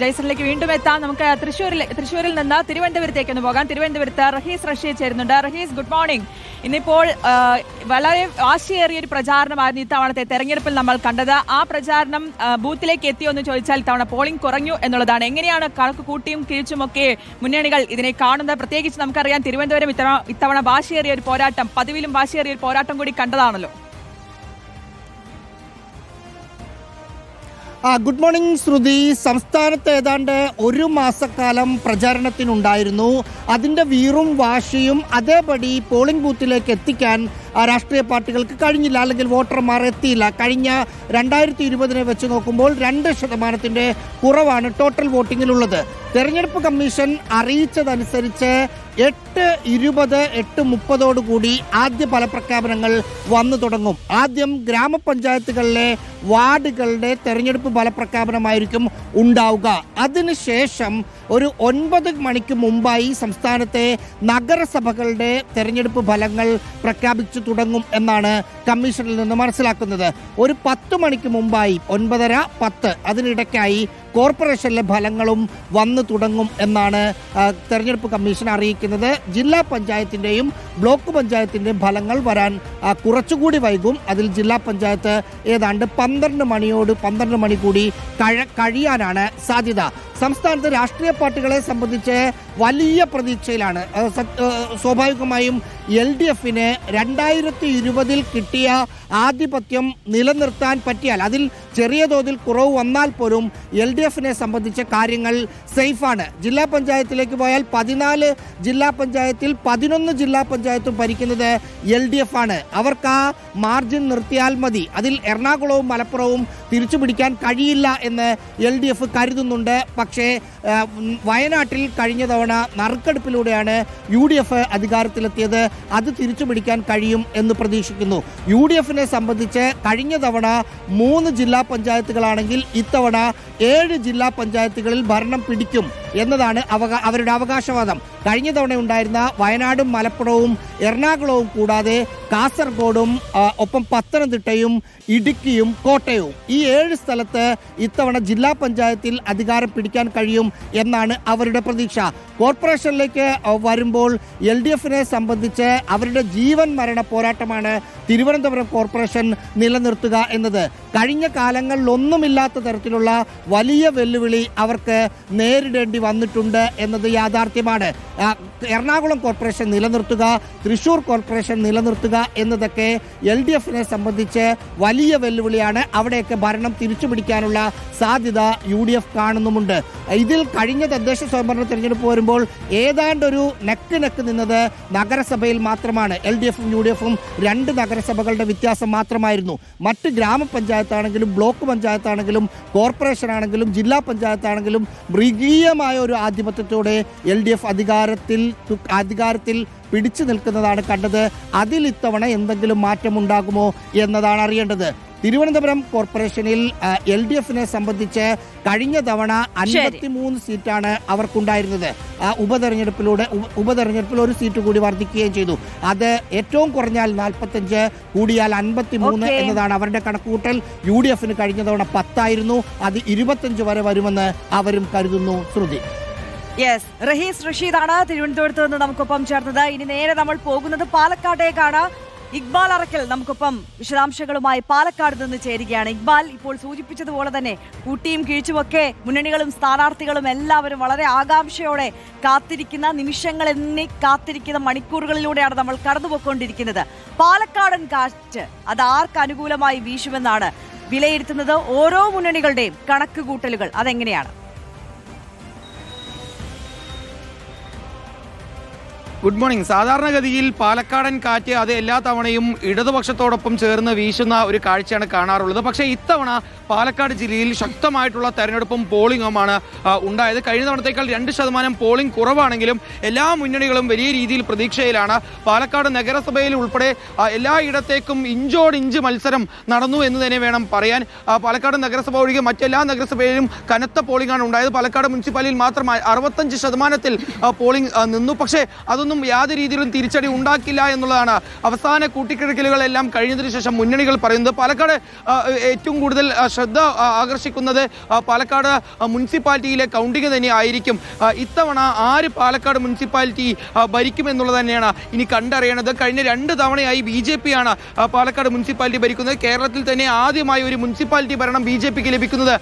ജയ്സണിലേക്ക് വീണ്ടും എത്താം. നമുക്ക് തൃശ്ശൂരിൽ തൃശ്ശൂരിൽ നിന്ന് തിരുവനന്തപുരത്തേക്ക് ഒന്ന് പോകാം. തിരുവനന്തപുരത്ത് റഹീസ് റഷീദ് ചേരുന്നുണ്ട്. റഹീസ് ഗുഡ് മോർണിംഗ് ഇന്നിപ്പോൾ വളരെ വാശിയേറിയ ഒരു പ്രചാരണമായിരുന്നു ഇത്തവണത്തെ തെരഞ്ഞെടുപ്പിൽ നമ്മൾ കണ്ടത്. ആ പ്രചാരണം ബൂത്തിലേക്ക് എത്തിയോ എന്ന് ചോദിച്ചാൽ ഇത്തവണ പോളിംഗ് കുറഞ്ഞു എന്നുള്ളതാണ്. എങ്ങനെയാണ് കണക്ക് കൂട്ടിയും കിഴിച്ചുമൊക്കെ മുന്നണികൾ ഇതിനെ കാണുന്നത്? പ്രത്യേകിച്ച് നമുക്കറിയാം തിരുവനന്തപുരം ഇത്തവണ ഇത്തവണ വാശിയേറിയ ഒരു പോരാട്ടം പതിവിലും വാശിയേറിയ ഒരു പോരാട്ടം കൂടി കണ്ടതാണല്ലോ. ആ ഗുഡ് മോർണിംഗ് ശ്രുതി. സംസ്ഥാനത്ത് ഏതാണ്ട് ഒരു മാസക്കാലം പ്രചാരണത്തിനുണ്ടായിരുന്നു. അതിന്റെ വീറും വാശിയും അതേപടി പോളിംഗ് ബൂത്തിലേക്ക് എത്തിക്കാൻ രാഷ്ട്രീയ പാർട്ടികൾക്ക് കഴിഞ്ഞില്ല അല്ലെങ്കിൽ വോട്ടർമാർ എത്തിയില്ല. കഴിഞ്ഞ രണ്ടായിരത്തി ഇരുപതിനെ വെച്ച് നോക്കുമ്പോൾ രണ്ട് ശതമാനത്തിന്റെ കുറവാണ് ടോട്ടൽ വോട്ടിങ്ങിലുള്ളത് തെരഞ്ഞെടുപ്പ് കമ്മീഷൻ അറിയിച്ചതനുസരിച്ച് എട്ട് ഇരുപത് എട്ട് മുപ്പതോടുകൂടി ആദ്യ ഫലപ്രഖ്യാപനങ്ങൾ വന്നു തുടങ്ങും. ആദ്യം ഗ്രാമപഞ്ചായത്തുകളിലെ വാർഡുകളുടെ തെരഞ്ഞെടുപ്പ് ഫലപ്രഖ്യാപനമായിരിക്കും ഉണ്ടാവുക. അതിനുശേഷം ഒരു ഒൻപത് മണിക്ക് മുമ്പായി സംസ്ഥാനത്തെ നഗരസഭകളുടെ തെരഞ്ഞെടുപ്പ് ഫലങ്ങൾ പ്രഖ്യാപിച്ചു തുടങ്ങും എന്നാണ് കമ്മീഷനിൽ നിന്ന് മനസ്സിലാക്കുന്നത്. ഒരു പത്ത് മണിക്ക് മുമ്പായി ഒൻപതര പത്ത് അതിനിടയ്ക്കായി കോർപ്പറേഷനിലെ ഫലങ്ങളും വന്നു തുടങ്ങും എന്നാണ് തെരഞ്ഞെടുപ്പ് കമ്മീഷൻ അറിയിക്കുന്നത്. ജില്ലാ പഞ്ചായത്തിന്റെയും ബ്ലോക്ക് പഞ്ചായത്തിന്റെയും ഫലങ്ങൾ വരാൻ കുറച്ചുകൂടി വൈകും. അതിൽ ജില്ലാ പഞ്ചായത്ത് ഏതാണ്ട് പന്ത്രണ്ട് മണിയോട് പന്ത്രണ്ട് മണി കൂടി കഴ കഴിയാനാണ് സാധ്യത. സംസ്ഥാനത്ത് രാഷ്ട്രീയ പാർട്ടികളെ സംബന്ധിച്ച് വലിയ പ്രതീക്ഷയിലാണ്. സ്വാഭാവികമായും എൽ ഡി എഫിന് രണ്ടായിരത്തി ഇരുപതിൽ കിട്ടിയ ആധിപത്യം നിലനിർത്താൻ പറ്റിയാൽ അതിൽ ചെറിയ തോതിൽ കുറവ് വന്നാൽ പോലും എൽ ഡി എഫിനെ സംബന്ധിച്ച കാര്യങ്ങൾ സേഫാണ്. ജില്ലാ പഞ്ചായത്തിലേക്ക് പോയാൽ പതിനാല് ജില്ലാ പഞ്ചായത്തിൽ പതിനൊന്ന് ജില്ലാ പഞ്ചായത്തും ഭരിക്കുന്നത് എൽ ഡി എഫ് ആണ് അവർക്ക് ആ മാർജിൻ നിർത്തിയാൽ മതി. അതിൽ എറണാകുളവും മലപ്പുറവും തിരിച്ചു പിടിക്കാൻ കഴിയില്ല എന്ന് എൽ ഡി എഫ് കരുതുന്നുണ്ട്. പക്ഷേ വയനാട്ടിൽ കഴിഞ്ഞ തവണ നറുക്കെടുപ്പിലൂടെയാണ് യു ഡി എഫ് അധികാരത്തിലെത്തിയത്. അത് തിരിച്ചു പിടിക്കാൻ കഴിയും എന്ന് പ്രതീക്ഷിക്കുന്നു. യു ഡി എഫിനെ സംബന്ധിച്ച് കഴിഞ്ഞ തവണ മൂന്ന് ജില്ലാ പഞ്ചായത്തുകളാണെങ്കിൽ ഇത്തവണ ഏഴ് ജില്ലാ പഞ്ചായത്തുകളിൽ ഭരണം പിടിക്കും എന്നതാണ് അവകാ അവരുടെ അവകാശവാദം. കഴിഞ്ഞ തവണ ഉണ്ടായിരുന്ന വയനാടും മലപ്പുറവും എറണാകുളവും കൂടാതെ കാസർഗോഡും ഒപ്പം പത്തനംതിട്ടയും ഇടുക്കിയും കോട്ടയവും. ഈ ഏഴ് സ്ഥലത്ത് ഇത്തവണ ജില്ലാ പഞ്ചായത്തിൽ അധികാരം പിടിക്കാൻ കഴിയും എന്നാണ് അവരുടെ പ്രതീക്ഷ. കോർപ്പറേഷനിലേക്ക് വരുമ്പോൾ എൽ ഡി എഫിനെ സംബന്ധിച്ച് അവരുടെ ജീവൻ മരണ പോരാട്ടമാണ് തിരുവനന്തപുരം കോർപ്പറേഷൻ നിലനിർത്തുക എന്നത്. കഴിഞ്ഞ കാലങ്ങളിലൊന്നുമില്ലാത്ത തരത്തിലുള്ള വലിയ വെല്ലുവിളി അവർക്ക് നേരിടേണ്ടി വന്നിട്ടുണ്ട് എന്നത് യാഥാർത്ഥ്യമാണ്. എറണാകുളം കോർപ്പറേഷൻ നിലനിർത്തുക തൃശൂർ കോർപ്പറേഷൻ നിലനിർത്തുക എന്നതൊക്കെ എൽ ഡി എഫിനെ സംബന്ധിച്ച് വലിയ വെല്ലുവിളിയാണ്. അവിടെയൊക്കെ ഭരണം തിരിച്ചു പിടിക്കാനുള്ള സാധ്യത യു ഡി എഫ് കാണുന്നുമുണ്ട്. ഇതിൽ കഴിഞ്ഞ തദ്ദേശ സ്വയംഭരണ തെരഞ്ഞെടുപ്പ് വരുമ്പോൾ ഏതാണ്ട് ഒരു നെക്ക് നെക്ക് നിന്നത് നഗരസഭയിൽ മാത്രമാണ്. എൽ ഡി എഫും യു ഡി എഫും രണ്ട് നഗരസഭകളുടെ വ്യത്യാസം മാത്രമായിരുന്നു. മറ്റ് ഗ്രാമപഞ്ചായത്താണെങ്കിലും ബ്ലോക്ക് പഞ്ചായത്താണെങ്കിലും കോർപ്പറേഷൻ ആണെങ്കിലും ജില്ലാ പഞ്ചായത്താണെങ്കിലും മൃഗീയമായ ഒരു ആധിപത്യത്തോടെ എൽ ഡി എഫ് അധികാരത്തിൽ അധികാരത്തിൽ പിടിച്ചു നിൽക്കുന്നതാണ് കണ്ടത്. അതിൽ ഇത്തവണ എന്തെങ്കിലും മാറ്റമുണ്ടാകുമോ എന്നതാണ് അറിയേണ്ടത്. തിരുവനന്തപുരം കോർപ്പറേഷനിൽ എൽ ഡി എഫിനെ സംബന്ധിച്ച് കഴിഞ്ഞ തവണ അൻപത്തിമൂന്ന് സീറ്റാണ് അവർക്കുണ്ടായിരുന്നത്. ആ ഉപതെരഞ്ഞെടുപ്പിലൂടെ ഉപതെരഞ്ഞെടുപ്പിൽ ഒരു സീറ്റ് കൂടി വർദ്ധിക്കുകയും ചെയ്തു. അത് ഏറ്റവും കുറഞ്ഞാൽ നാൽപ്പത്തഞ്ച് കൂടിയാൽ അൻപത്തിമൂന്ന്. എന്നതാണ് അവരുടെ കണക്കുകൂട്ടൽ. യു ഡി എഫിന് കഴിഞ്ഞ തവണ പത്തായിരുന്നു. അത് ഇരുപത്തഞ്ച് വരെ വരുമെന്ന് അവരും കരുതുന്നു. ശ്രുതി. യെസ് റഹീസ് റഷീദാണ് തിരുവനന്തപുരത്ത് നിന്ന് നമുക്കൊപ്പം ചേർന്നത്. ഇനി നേരെ നമ്മൾ പോകുന്നത് പാലക്കാട്ടേക്കാണ്. ഇക്ബാൽ അറക്കൽ നമുക്കൊപ്പം വിശദാംശങ്ങളുമായി പാലക്കാട് നിന്ന് ചേരുകയാണ്. ഇക്ബാൽ ഇപ്പോൾ സൂചിപ്പിച്ചതുപോലെ തന്നെ കൂട്ടിയും കീഴ്ച്ചുമൊക്കെ മുന്നണികളും സ്ഥാനാർത്ഥികളും എല്ലാവരും വളരെ ആകാംക്ഷയോടെ കാത്തിരിക്കുന്ന നിമിഷങ്ങൾ എന്നീ കാത്തിരിക്കുന്ന മണിക്കൂറുകളിലൂടെയാണ് നമ്മൾ കടന്നുപോയിക്കൊണ്ടിരിക്കുന്നത്. പാലക്കാടൻ കാറ്റ് അത് ആർക്ക് അനുകൂലമായി വീശുമെന്നാണ് വിലയിരുത്തുന്നത്. ഓരോ മുന്നണികളുടെയും കണക്കുകൂട്ടലുകൾ അതെങ്ങനെയാണ്? Good morning. സാധാരണഗതിയിൽ പാലക്കാടൻ കാറ്റ് അത് എല്ലാ തവണയും ഇടതുപക്ഷത്തോടൊപ്പം ചേർന്ന് വീശുന്ന ഒരു കാഴ്ചയാണ് കാണാറുള്ളത്. പക്ഷേ ഇത്തവണ പാലക്കാട് ജില്ലയിൽ ശക്തമായിട്ടുള്ള തെരഞ്ഞെടുപ്പും പോളിംഗുമാണ് ഉണ്ടായത്. കഴിഞ്ഞ തവണത്തേക്കാൾ രണ്ട് ശതമാനം പോളിംഗ് കുറവാണെങ്കിലും എല്ലാ മുന്നണികളും വലിയ രീതിയിൽ പ്രതീക്ഷയിലാണ്. പാലക്കാട് നഗരസഭയിൽ ഉൾപ്പെടെ എല്ലായിടത്തേക്കും ഇഞ്ചോടിഞ്ച് മത്സരം നടന്നു എന്ന് തന്നെ വേണം പറയാൻ. പാലക്കാട് നഗരസഭ ഒഴികെ മറ്റെല്ലാ നഗരസഭയിലും കനത്ത പോളിംഗാണ് ഉണ്ടായത്. പാലക്കാട് മുനിസിപ്പാലിറ്റിയിൽ മാത്രമായി അറുപത്തഞ്ച് ശതമാനത്തിൽ പോളിംഗ് നിന്നു. പക്ഷേ അതൊന്നും അതൊന്നും യാതൊരു രീതിയിലും തിരിച്ചടി ഉണ്ടാക്കില്ല എന്നുള്ളതാണ് അവസാന കൂട്ടിക്കിഴക്കലുകളെല്ലാം കഴിഞ്ഞതിന് ശേഷം മുന്നണികൾ പറയുന്നത്. പാലക്കാട് ഏറ്റവും കൂടുതൽ ശ്രദ്ധ ആകർഷിക്കുന്നത് പാലക്കാട് മുനിസിപ്പാലിറ്റിയിലെ കൗണ്ടിങ് തന്നെ ആയിരിക്കും. ഇത്തവണ ആര് പാലക്കാട് മുനിസിപ്പാലിറ്റി ഭരിക്കും എന്നുള്ളത് തന്നെയാണ് ഇനി കണ്ടറിയണത് കഴിഞ്ഞ രണ്ട് തവണയായി ബി ജെ പി ആണ് പാലക്കാട് മുനിസിപ്പാലിറ്റി ഭരിക്കുന്നത്. കേരളത്തിൽ തന്നെ ആദ്യമായി ഒരു മുനിസിപ്പാലിറ്റി ഭരണം ബി ജെ പിക്ക് ലഭിക്കുന്നത്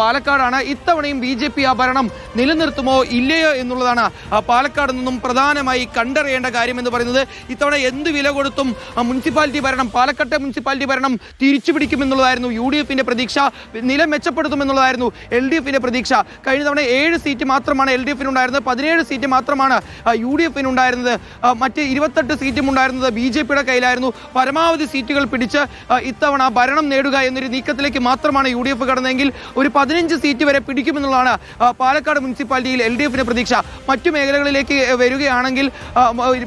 പാലക്കാടാണ്. ഇത്തവണയും ബി ജെ പി ആ ഭരണം നിലനിർത്തുമോ ഇല്ലയോ എന്നുള്ളതാണ് പാലക്കാട് നിന്നും പ്രധാനമായി കണ്ടറിയേണ്ട കാര്യം എന്ന് പറയുന്നത് ഇത്തവണ എന്ത് വില കൊടുത്തും മുനിസിപ്പാലിറ്റി ഭരണം പാലക്കാട്ടെ മുനിസിപ്പാലിറ്റി ഭരണം തിരിച്ചു പിടിക്കുമെന്നുള്ളതായിരുന്നു യു ഡി എഫിന്റെ പ്രതീക്ഷ. നില മെച്ചപ്പെടുത്തുമെന്നുള്ളതായിരുന്നു എൽ ഡി എഫിന്റെ പ്രതീക്ഷ. കഴിഞ്ഞ തവണ ഏഴ് സീറ്റ് മാത്രമാണ് എൽ ഡി എഫിനുണ്ടായിരുന്നത് പതിനേഴ് സീറ്റ് മാത്രമാണ് യു ഡി എഫിനുണ്ടായിരുന്നത് മറ്റ് ഇരുപത്തെട്ട് സീറ്റും ഉണ്ടായിരുന്നത് ബി ജെ പിയുടെ കയ്യിലായിരുന്നു. പരമാവധി സീറ്റുകൾ പിടിച്ച് ഇത്തവണ ഭരണം നേടുക എന്നൊരു നീക്കത്തിലേക്ക് മാത്രമാണ് യു ഡി എഫ് കടന്നതെങ്കിൽ ഒരു പതിനഞ്ച് സീറ്റ് വരെ പിടിക്കുമെന്നുള്ളതാണ് പാലക്കാട് മുനിസിപ്പാലിറ്റിയിൽ എൽ ഡി എഫിന്റെ പ്രതീക്ഷ. മറ്റു മേഖലകളിലേക്ക് വരികയാണെങ്കിൽ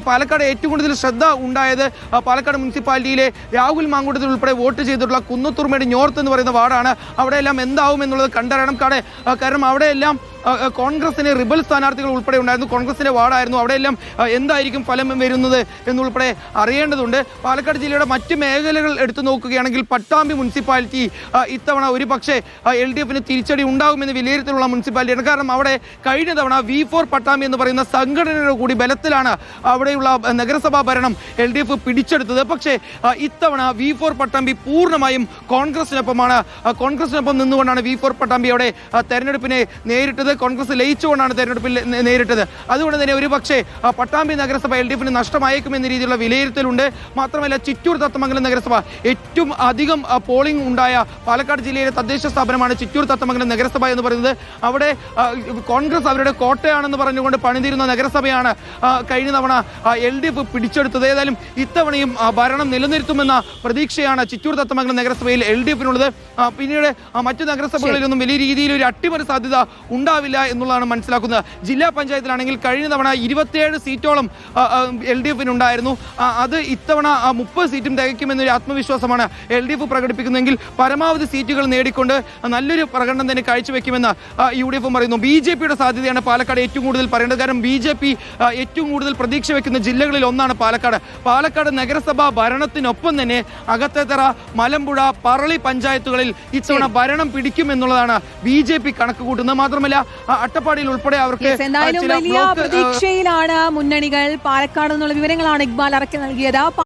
പാലക്കാട് ഏറ്റവും കൂടുതൽ ശ്രദ്ധ ഉണ്ടായത് പാലക്കാട് മുനിസിപ്പാലിറ്റിയിലെ രാഹുൽ മാങ്കൂട്ടത്തിൽ ഉൾപ്പെടെ വോട്ട് ചെയ്തിട്ടുള്ള കുന്നത്തുർമേട് നോർത്ത് എന്ന് പറയുന്ന വാർഡാണ്. അവിടെയെല്ലാം എന്താവും എന്നുള്ളത് കണ്ടറിയണം കാരണം അവിടെയെല്ലാം കോൺഗ്രസിന് റിബൽ സ്ഥാനാർത്ഥികൾ ഉൾപ്പെടെ ഉണ്ടായിരുന്നു. കോൺഗ്രസിന്റെ വാർഡായിരുന്നു. അവിടെയെല്ലാം എന്തായിരിക്കും ഫലം വരുന്നത് എന്നുൾപ്പെടെ അറിയേണ്ടതുണ്ട്. പാലക്കാട് ജില്ലയുടെ മറ്റ് മേഖലകൾ എടുത്തു നോക്കുകയാണെങ്കിൽ പട്ടാമ്പി മുനിസിപ്പാലിറ്റി ഇത്തവണ ഒരു പക്ഷേ എൽ ഡി എഫിന് തിരിച്ചടി ഉണ്ടാകുമെന്ന് വിലയിരുത്തലുള്ള മുനിസിപ്പാലിറ്റിയാണ്. കാരണം അവിടെ കഴിഞ്ഞ തവണ വി ഫോർ പട്ടാമ്പി എന്ന് പറയുന്ന സംഘടനയുടെ കൂടി ബലത്തിലാണ് അവിടെയുള്ള നഗരസഭാ ഭരണം എൽ ഡി എഫ് പിടിച്ചെടുത്തത്. പക്ഷേ ഇത്തവണ വി ഫോർ പട്ടാമ്പി പൂർണമായും കോൺഗ്രസിനൊപ്പമാണ് കോൺഗ്രസിനൊപ്പം നിന്നുകൊണ്ടാണ് വി ഫോർ പട്ടാമ്പി അവിടെ തെരഞ്ഞെടുപ്പിനെ നേരിട്ടത്. കോൺഗ്രസ് ലയിച്ചുകൊണ്ടാണ് തെരഞ്ഞെടുപ്പിൽ നേരിട്ടത്. അതുകൊണ്ട് തന്നെ ഒരു പക്ഷേ പട്ടാമ്പി നഗരസഭ എൽ ഡി എഫിന് നഷ്ടമായേക്കും എന്ന രീതിയിലുള്ള വിലയിരുത്തലുണ്ട്. മാത്രമല്ല ചിറ്റൂർ തത്തമംഗലം നഗരസഭ ഏറ്റവും അധികം പോളിംഗ് ഉണ്ടായ പാലക്കാട് ജില്ലയിലെ തദ്ദേശ സ്ഥാപനമാണ് ചിറ്റൂർ തത്തമംഗലം നഗരസഭ എന്ന് പറയുന്നത്. അവിടെ കോൺഗ്രസ് അവരുടെ കോട്ടയാണെന്ന് പറഞ്ഞുകൊണ്ട് പണിതിരുന്ന നഗരസഭയാണ് കഴിഞ്ഞ തവണ എൽ ഡി എഫ് പിടിച്ചെടുത്തത്. ഏതായാലും ഇത്തവണയും ഭരണം നിലനിർത്തുമെന്ന പ്രതീക്ഷയാണ് ചിറ്റൂർ തത്തമംഗലം നഗരസഭയിൽ എൽ ഡി എഫിനുള്ളത്. പിന്നീട് മറ്റു നഗരസഭകളിലൊന്നും വലിയ രീതിയിൽ ഒരു അട്ടിമറി സാധ്യത ഉണ്ടാവില്ല എന്നുള്ളതാണ് മനസ്സിലാക്കുന്നത്. ജില്ലാ പഞ്ചായത്തിലാണെങ്കിൽ കഴിഞ്ഞ തവണ ഇരുപത്തിയേഴ് സീറ്റോളം എൽ ഡി എഫിനുണ്ടായിരുന്നു ഉണ്ടായിരുന്നു. അത് ഇത്തവണ മുപ്പത് സീറ്റും തികയ്ക്കുമെന്നൊരു ആത്മവിശ്വാസമാണ് എൽ ഡി എഫ് പ്രകടിപ്പിക്കുന്നതെങ്കിൽ പരമാവധി സീറ്റുകൾ നേടിക്കൊണ്ട് നല്ലൊരു പ്രകടനം തന്നെ കാഴ്ചവെക്കുമെന്ന് യു ഡി എഫും പറയുന്നു. ബി ജെ പിയുടെ സാധ്യതയാണ് പാലക്കാട് ഏറ്റവും കൂടുതൽ പറയേണ്ടത്. കാരണം ബി ജെ പി ഏറ്റവും കൂടുതൽ പ്രതീക്ഷ വെക്കുന്ന ജില്ലകളിൽ ഒന്നാണ് പാലക്കാട്. പാലക്കാട് നഗരസഭാ ഭരണത്തിനൊപ്പം തന്നെ അകത്തേത്തറ മലമ്പുഴ പറളി പഞ്ചായത്തുകളിൽ ഇത്തവണ ഭരണം പിടിക്കുമെന്നുള്ളതാണ് ബി ജെ പി കണക്ക് കൂട്ടുന്നത്. മാത്രമല്ല അട്ടപ്പാടിയിൽ ഉൾപ്പെടെ അവർക്ക് എന്തായാലും വലിയ പ്രതീക്ഷയിലാണ് മുന്നണികൾ. പാലക്കാട് നിന്നുള്ള വിവരങ്ങളാണ് ഇക്ബാൽ ഇറക്കി നൽകിയത്.